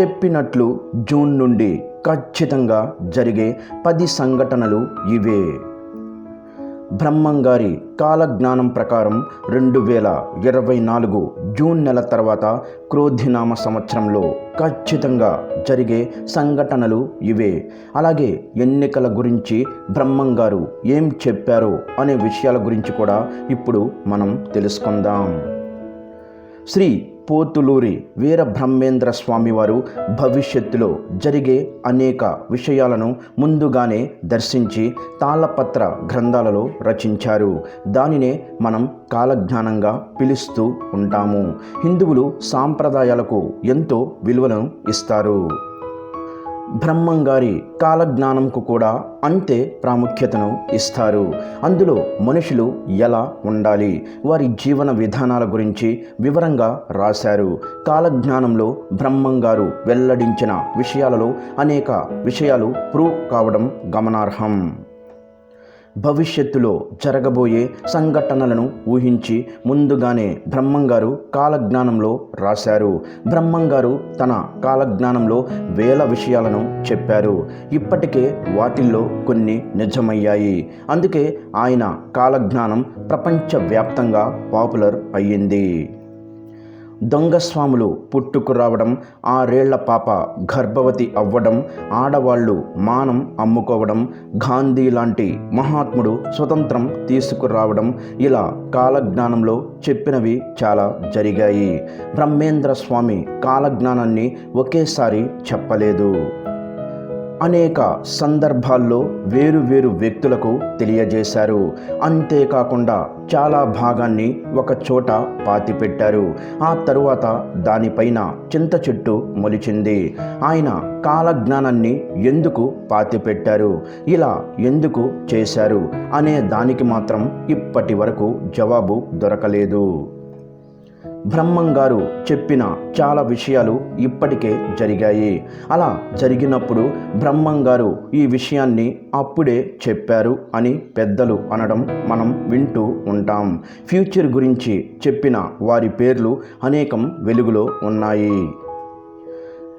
చెప్పినట్లు జూన్ నుండి ఖచ్చితంగా జరిగే పది సంఘటనలు ఇవే. బ్రహ్మంగారి కాలజ్ఞానం ప్రకారం రెండు వేల ఇరవై నాలుగు జూన్ నెల తర్వాత క్రోధినామ సంవత్సరంలో ఖచ్చితంగా జరిగే సంఘటనలు ఇవే. అలాగే ఎన్నికల గురించి బ్రహ్మంగారు ఏం చెప్పారో అనే విషయాల గురించి కూడా ఇప్పుడు మనం తెలుసుకుందాం. శ్రీ పోతులూరి వీర బ్రహ్మేంద్ర స్వామివారు భవిష్యత్తులో జరిగే అనేక విషయాలను ముందుగానే దర్శించి తాళపత్ర గ్రంథాలలో రచించారు. దానినే మనం కాలజ్ఞానంగా పిలుస్తూ ఉంటాము. హిందువులు సాంప్రదాయాలకు ఎంతో విలువను ఇస్తారు. బ్రహ్మంగారి కాలజ్ఞానంకు కూడా అంతే ప్రాముఖ్యతను ఇస్తారు. అందులో మనుషులు ఎలా ఉండాలి? వారి జీవన విధానాల గురించి వివరంగా రాశారు. కాలజ్ఞానంలో బ్రహ్మంగారు వెల్లడించిన విషయాలలో అనేక విషయాలు ప్రూవ్ కావడం గమనార్హం. భవిష్యత్తులో జరగబోయే సంఘటనలను ఊహించి ముందుగానే బ్రహ్మంగారు కాలజ్ఞానంలో రాశారు. బ్రహ్మంగారు తన కాలజ్ఞానంలో వేల విషయాలను చెప్పారు. ఇప్పటికే వాటిల్లో కొన్ని నిజమయ్యాయి. అందుకే ఆయన కాలజ్ఞానం ప్రపంచవ్యాప్తంగా పాపులర్ అయ్యింది. దొంగస్వాములు పుట్టుకు రావడం ఆరేళ్ళ పాప గర్భవతి అవ్వడం ఆడవాళ్ళు మానం అమ్ముకోవడం గాంధీ లాంటి మహాత్ముడు స్వతంత్రం తీసుకురావడం ఇలా కాలజ్ఞానంలో చెప్పినవి చాలా జరిగాయి. బ్రహ్మేంద్ర స్వామి కాలజ్ఞానాన్ని ఒకేసారి చెప్పలేదు. అనేక సందర్భాల్లో వేరు వేరు వ్యక్తులకు తెలియజేశారు. అంతేకాకుండా చాలా భాగాన్ని ఒక చోట పాతిపెట్టారు. ఆ తరువాత దానిపైన చింత చెట్టు మొలిచింది. ఆయన కాలజ్ఞానాన్ని ఎందుకు పాతిపెట్టారు? ఇలా ఎందుకు చేశారు? అనే దానికి మాత్రం ఇప్పటి వరకు జవాబు దొరకలేదు. బ్రహ్మంగారు చెప్పిన చాలా విషయాలు ఇప్పటికే జరిగాయి. అలా జరిగినప్పుడు బ్రహ్మంగారు ఈ విషయాన్ని అప్పుడే చెప్పారు అని పెద్దలు అనడం మనం వింటూ ఉంటాం. ఫ్యూచర్ గురించి చెప్పిన వారి పేర్లు అనేకం వెలుగులో ఉన్నాయి.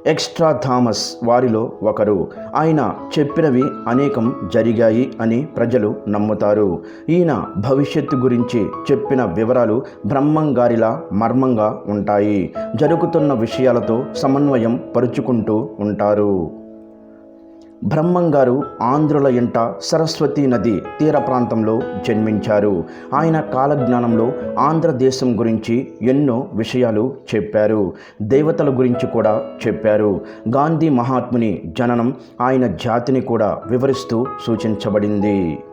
ఎక్స్ట్రా థామస్ వారిలో ఒకరు. ఆయన చెప్పినవి అనేకం జరిగాయి అని ప్రజలు నమ్ముతారు. ఈయన భవిష్యత్తు గురించి చెప్పిన వివరాలు బ్రహ్మంగారిలా మర్మంగా ఉంటాయి. జరుగుతున్న విషయాలతో సమన్వయం పరుచుకుంటూ ఉంటారు. బ్రహ్మంగారు ఆంధ్రుల ఇంట సరస్వతీ నది తీర ప్రాంతంలో జన్మించారు. ఆయన కాలజ్ఞానంలో ఆంధ్రదేశం గురించి ఎన్నో విషయాలు చెప్పారు. దేవతల గురించి కూడా చెప్పారు. గాంధీ మహాత్ముని జననం ఆయన జాతిని కూడా వివరిస్తూ సూచించబడింది.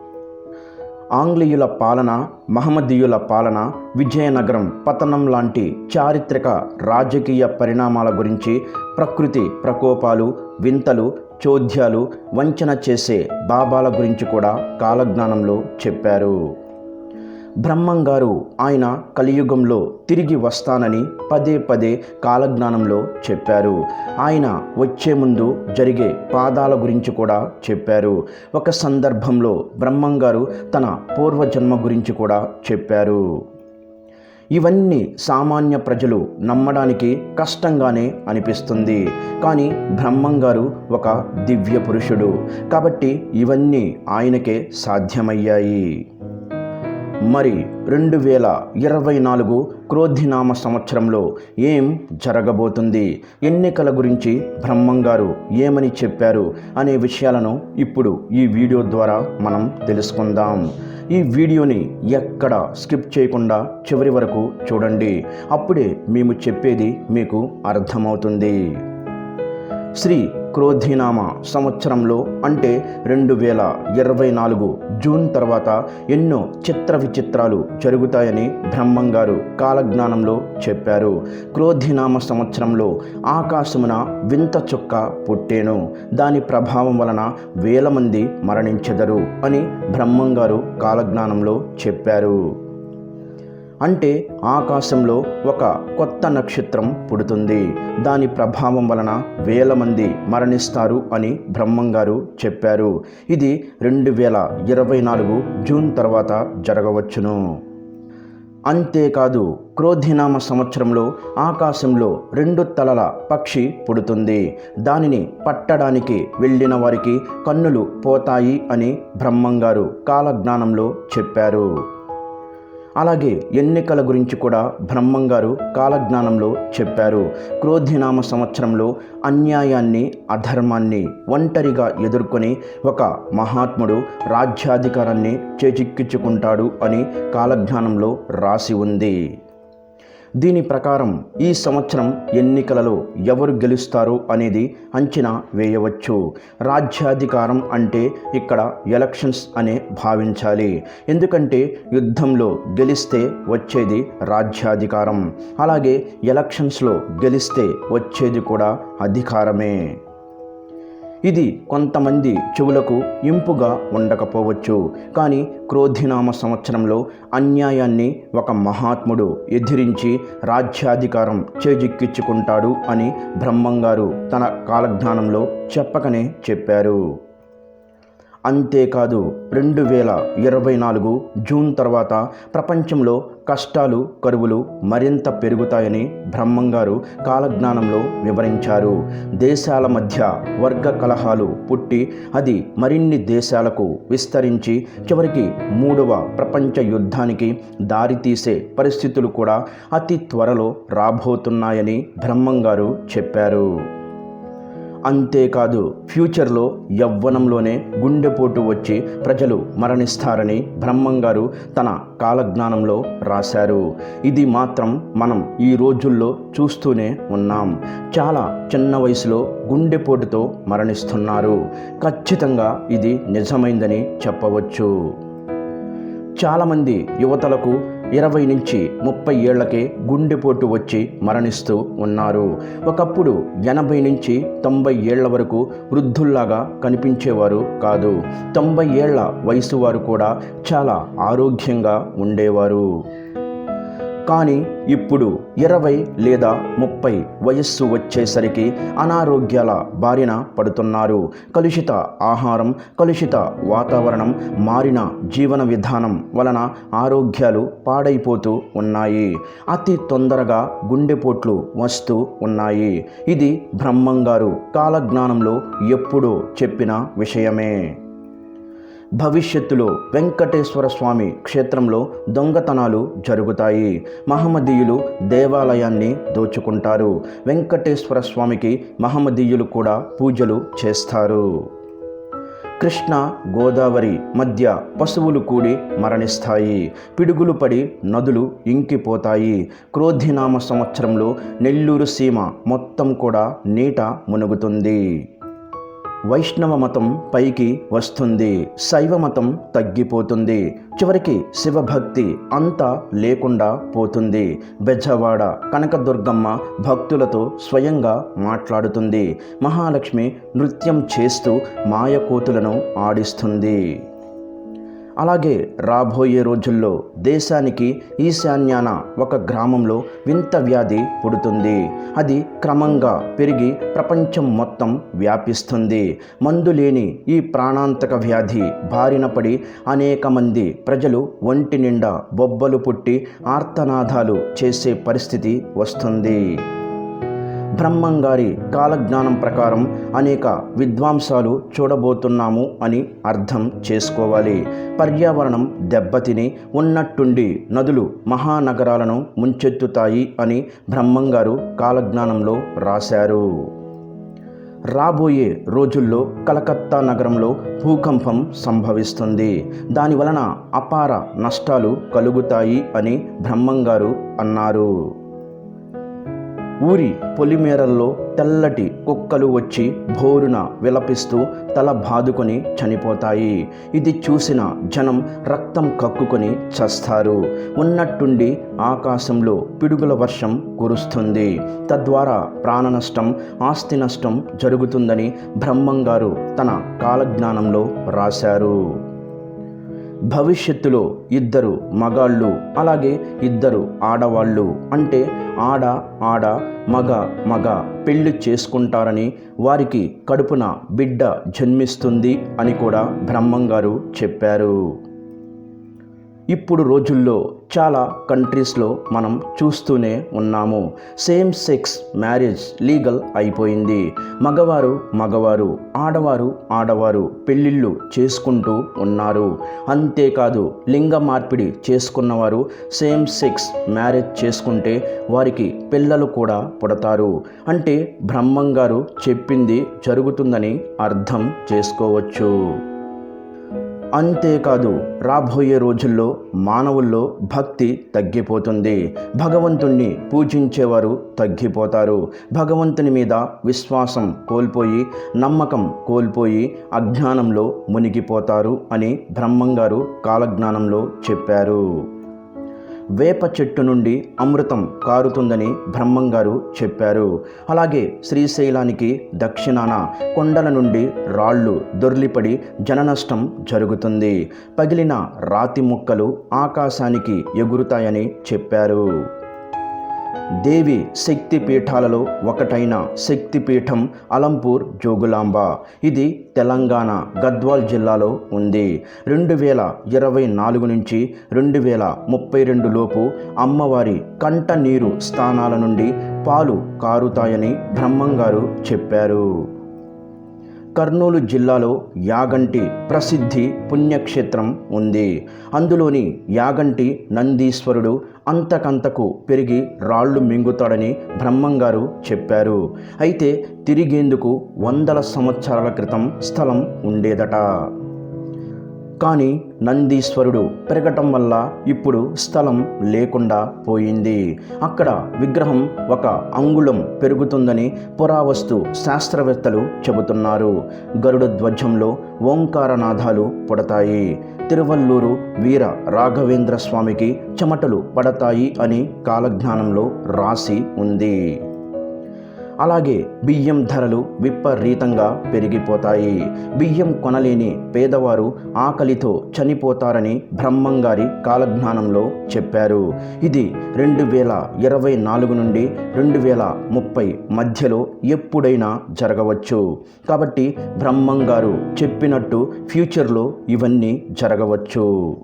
ఆంగ్లేయుల పాలన మహమ్మదీయుల పాలన విజయనగరం పతనం లాంటి చారిత్రక రాజకీయ పరిణామాల గురించి ప్రకృతి ప్రకోపాలు వింతలు చోద్యాలు వంచన చేసే బాబాల గురించి కూడా కాలజ్ఞానంలో చెప్పారు. బ్రహ్మంగారు ఆయన కలియుగంలో తిరిగి వస్తానని పదే పదే కాలజ్ఞానంలో చెప్పారు. ఆయన వచ్చే ముందు జరిగే పాదాల గురించి కూడా చెప్పారు. ఒక సందర్భంలో బ్రహ్మంగారు తన పూర్వజన్మ గురించి కూడా చెప్పారు. ఇవన్నీ సామాన్య ప్రజలు నమ్మడానికి కష్టంగానే అనిపిస్తుంది. కానీ బ్రహ్మం గారు ఒక దివ్య పురుషుడు. కాబట్టి ఇవన్నీ ఆయనకే సాధ్యమయ్యాయి. మరి రెండు వేల ఇరవై నాలుగు క్రోధినామ సంవత్సరంలో ఏం జరగబోతుంది? ఎన్నికల గురించి బ్రహ్మంగారు ఏమని చెప్పారు? అనే విషయాలను ఇప్పుడు ఈ వీడియో ద్వారా మనం తెలుసుకుందాం. ఈ వీడియోని ఎక్కడ స్కిప్ చేయకుండా చివరి వరకు చూడండి. అప్పుడే మేము చెప్పేది మీకు అర్థమవుతుంది. శ్రీ క్రోధీనామ సంవత్సరంలో అంటే రెండు వేల ఇరవై నాలుగు జూన్ తర్వాత ఎన్నో చిత్ర విచిత్రాలు జరుగుతాయని బ్రహ్మంగారు కాలజ్ఞానంలో చెప్పారు. క్రోధీనామ సంవత్సరంలో ఆకాశమున వింత చుక్క పుట్టేను. దాని ప్రభావం వలన వేల మంది మరణించెదరు అని బ్రహ్మంగారు కాలజ్ఞానంలో చెప్పారు. అంటే ఆకాశంలో ఒక కొత్త నక్షత్రం పుడుతుంది. దాని ప్రభావం వలన వేల మంది మరణిస్తారు అని బ్రహ్మంగారు చెప్పారు. ఇది రెండు వేల ఇరవై నాలుగు జూన్ తర్వాత జరగవచ్చును. అంతేకాదు క్రోధినామ సంవత్సరంలో ఆకాశంలో రెండు తలల పక్షి పుడుతుంది. దానిని పట్టడానికి వెళ్ళిన వారికి కన్నులు పోతాయి అని బ్రహ్మంగారు కాలజ్ఞానంలో చెప్పారు. అలాగే ఎన్నికల గురించి కూడా బ్రహ్మంగారు కాలజ్ఞానంలో చెప్పారు. క్రోధినామ సంవత్సరంలో అన్యాయాన్ని అధర్మాన్ని ఒంటరిగా ఎదుర్కొని ఒక మహాత్ముడు రాజ్యాధికారాన్ని చేజిక్కించుకుంటాడు అని కాలజ్ఞానంలో రాసి ఉంది. దీని ప్రకారం ఈ సంవత్సరం ఎన్నికలలో ఎవరు గెలుస్తారు అనేది అంచనా వేయవచ్చు. రాజ్యాధికారం అంటే ఇక్కడ ఎలక్షన్స్ అనే భావించాలి. ఎందుకంటే యుద్ధంలో గెలిస్తే వచ్చేది రాజ్యాధికారం. అలాగే ఎలక్షన్స్లో గెలిస్తే వచ్చేది కూడా అధికారమే. ఇది కొంతమంది చెవులకు ఇంపుగా ఉండకపోవచ్చు. కానీ క్రోధినామ సంవత్సరంలో అన్యాయాన్ని ఒక మహాత్ముడు ఎదిరించి రాజ్యాధికారం చేజిక్కించుకుంటాడు అని బ్రహ్మంగారు తన కాలజ్ఞానంలో చెప్పకనే చెప్పారు. అంతేకాదు రెండు వేల ఇరవై నాలుగు జూన్ తర్వాత ప్రపంచంలో కష్టాలు కరువులు మరింత పెరుగుతాయని బ్రహ్మంగారు కాలజ్ఞానంలో వివరించారు. దేశాల మధ్య వర్గ కలహాలు పుట్టి అది మరిన్ని దేశాలకు విస్తరించి చివరికి మూడవ ప్రపంచ యుద్ధానికి దారితీసే పరిస్థితులు కూడా అతి త్వరలో రాబోతున్నాయని బ్రహ్మంగారు చెప్పారు. అంతేకాదు ఫ్యూచర్లో యవ్వనంలోనే గుండెపోటు వచ్చి ప్రజలు మరణిస్తారని బ్రహ్మంగారు తన కాలజ్ఞానంలో రాశారు. ఇది మాత్రం మనం ఈ రోజుల్లో చూస్తూనే ఉన్నాం. చాలా చిన్న వయసులో గుండెపోటుతో మరణిస్తున్నారు. ఖచ్చితంగా ఇది నిజమైందని చెప్పవచ్చు. చాలామంది యువతలకు ఇరవై నుంచి ముప్పై ఏళ్ళకే గుండెపోటు వచ్చి మరణిస్తూ ఉన్నారు. ఒకప్పుడు ఎనభై నుంచి తొంభై ఏళ్ళ వరకు వృద్ధుల్లాగా కనిపించేవారు కాదు. తొంభై ఏళ్ళ వయసు వారు కూడా చాలా ఆరోగ్యంగా ఉండేవారు. కానీ ఇప్పుడు ఇరవై లేదా ముప్పై వయస్సు వచ్చేసరికి అనారోగ్యాల బారిన పడుతున్నారు. కలుషిత ఆహారం కలుషిత వాతావరణం మారిన జీవన విధానం వలన ఆరోగ్యాలు పాడైపోతూ ఉన్నాయి. అతి తొందరగా గుండెపోట్లు వస్తూ ఉన్నాయి. ఇది బ్రహ్మంగారు కాలజ్ఞానంలో ఎప్పుడో చెప్పిన విషయమే. భవిష్యత్తులో వెంకటేశ్వర స్వామి క్షేత్రంలో దొంగతనాలు జరుగుతాయి. మహమ్మదీయులు దేవాలయాన్ని దోచుకుంటారు. వెంకటేశ్వర స్వామికి మహమ్మదీయులు కూడా పూజలు చేస్తారు. కృష్ణ గోదావరి మధ్య పశువులు కూడి మరణిస్తాయి. పిడుగులు పడి నదులు ఇంకిపోతాయి. క్రోధినామ సంవత్సరంలో నెల్లూరు సీమ మొత్తం కూడా నీట మునుగుతుంది. వైష్ణవ మతం పైకి వస్తుంది శైవ మతం తగ్గిపోతుంది చివరికి శివభక్తి అంతా లేకుండా పోతుంది. బెజ్జవాడ కనకదుర్గమ్మ భక్తులతో స్వయంగా మాట్లాడుతుంది. మహాలక్ష్మి నృత్యం చేస్తూ మాయకోతులను ఆడిస్తుంది. అలాగే రాబోయే రోజుల్లో దేశానికి ఈశాన్యాన ఒక గ్రామంలో వింత వ్యాధి పుడుతుంది. అది క్రమంగా పెరిగి ప్రపంచం మొత్తం వ్యాపిస్తుంది. మందు లేని ఈ ప్రాణాంతక వ్యాధి బారిన పడి అనేక మంది ప్రజలు ఒంటి నిండా బొబ్బలు పుట్టి ఆర్తనాదాలు చేసే పరిస్థితి వస్తుంది. బ్రహ్మంగారి కాలజ్ఞానం ప్రకారం అనేక విద్వాంసాలు చూడబోతున్నాము అని అర్థం చేసుకోవాలి. పర్యావరణం దెబ్బతిని ఉన్నట్టుండి నదులు మహానగరాలను ముంచెత్తుతాయి అని బ్రహ్మంగారు కాలజ్ఞానంలో రాశారు. రాబోయే రోజుల్లో కలకత్తా నగరంలో భూకంపం సంభవిస్తుంది. దాని వలన అపార నష్టాలు కలుగుతాయి అని బ్రహ్మంగారు అన్నారు. ఊరి పొలిమేరల్లో తెల్లటి కుక్కలు వచ్చి భోరున విలపిస్తూ తల బాదుకొని చనిపోతాయి. ఇది చూసిన జనం రక్తం కక్కుకొని చస్తారు. ఉన్నట్టుండి ఆకాశంలో పిడుగుల వర్షం కురుస్తుంది. తద్వారా ప్రాణ నష్టం ఆస్తి నష్టం జరుగుతుందని బ్రహ్మంగారు తన కాలజ్ఞానంలో రాశారు. భవిష్యత్తులో ఇద్దరు మగాళ్ళు అలాగే ఇద్దరు ఆడవాళ్ళు అంటే ఆడ ఆడ మగ మగ పెళ్ళి చేసుకుంటారని వారికి కడుపున బిడ్డ జన్మిస్తుంది అని కూడా బ్రహ్మంగారు చెప్పారు. ఇప్పుడు రోజుల్లో చాలా కంట్రీస్లో మనం చూస్తూనే ఉన్నాము. సేమ్ సెక్స్ మ్యారేజ్ లీగల్ అయిపోయింది. మగవారు మగవారు ఆడవారు ఆడవారు పెళ్ళిళ్ళు చేసుకుంటూ ఉన్నారు. అంతేకాదు లింగ మార్పిడి చేసుకున్నవారు సేమ్ సెక్స్ మ్యారేజ్ చేసుకుంటే వారికి పిల్లలు కూడా పుడతారు. అంటే బ్రహ్మం గారు చెప్పింది జరుగుతుందని అర్థం చేసుకోవచ్చు. అంతేకాదు రాబోయే రోజుల్లో మానవుల్లో భక్తి తగ్గిపోతుంది. భగవంతుణ్ణి పూజించేవారు తగ్గిపోతారు. భగవంతుని మీద విశ్వాసం కోల్పోయి నమ్మకం కోల్పోయి అజ్ఞానంలో మునిగిపోతారు అని బ్రహ్మంగారు కాలజ్ఞానంలో చెప్పారు. వేప చెట్టు నుండి అమృతం కారుతుందని బ్రహ్మంగారు చెప్పారు. అలాగే శ్రీశైలానికి దక్షిణాన కొండల నుండి రాళ్ళు దొర్లిపడి జననష్టం జరుగుతుంది. పగిలిన రాతి ముక్కలు ఆకాశానికి ఎగురుతాయని చెప్పారు. దేవి శక్తి పీఠాలలో ఒకటైన శక్తిపీఠం అలంపూర్ జోగులాంబ. ఇది తెలంగాణ గద్వాల్ జిల్లాలో ఉంది. రెండు వేల ఇరవై నాలుగు నుంచి రెండు వేల ముప్పై రెండు లోపు అమ్మవారి కంట నీరు స్థానాల నుండి పాలు కారుతాయని బ్రహ్మంగారు చెప్పారు. కర్నూలు జిల్లాలో యాగంటి ప్రసిద్ధి పుణ్యక్షేత్రం ఉంది. అందులోని యాగంటి నందీశ్వరుడు అంతకంతకు పెరిగి రాళ్ళు మింగుతాడని బ్రహ్మంగారు చెప్పారు. అయితే తిరిగేందుకు వందల సంవత్సరాల క్రితం స్థలం ఉండేదట. కానీ నందీశ్వరుడు పెరగటం వల్ల ఇప్పుడు స్థలం లేకుండా పోయింది. అక్కడ విగ్రహం ఒక అంగుళం పెరుగుతుందని పురావస్తు శాస్త్రవేత్తలు చెబుతున్నారు. గరుడ ధ్వజంలో ఓంకారనాదాలు పుడతాయి. తిరువల్లూరు వీర రాఘవేంద్ర స్వామికి చెమటలు పడతాయి అని కాలజ్ఞానంలో రాసి ఉంది. అలాగే బియ్యం ధరలు విపరీతంగా పెరిగిపోతాయి. బియ్యం కొనలేని పేదవారు ఆకలితో చనిపోతారని బ్రహ్మంగారి కాలజ్ఞానంలో చెప్పారు. ఇది రెండు వేల ఇరవై నాలుగు నుండి రెండు వేల ముప్పై మధ్యలో ఎప్పుడైనా జరగవచ్చు. కాబట్టి బ్రహ్మంగారు చెప్పినట్టు ఫ్యూచర్లో ఇవన్నీ జరగవచ్చు.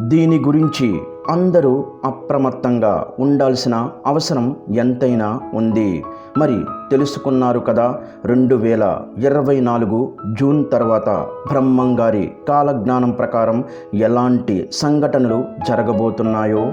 దీని గురించి అందరూ అప్రమత్తంగా ఉండాల్సిన అవసరం ఎంతైనా ఉంది. మరి తెలుసుకున్నారు కదా రెండు వేల ఇరవై నాలుగు జూన్ తర్వాత బ్రహ్మంగారి కాలజ్ఞానం ప్రకారం ఎలాంటి సంఘటనలు జరగబోతున్నాయో?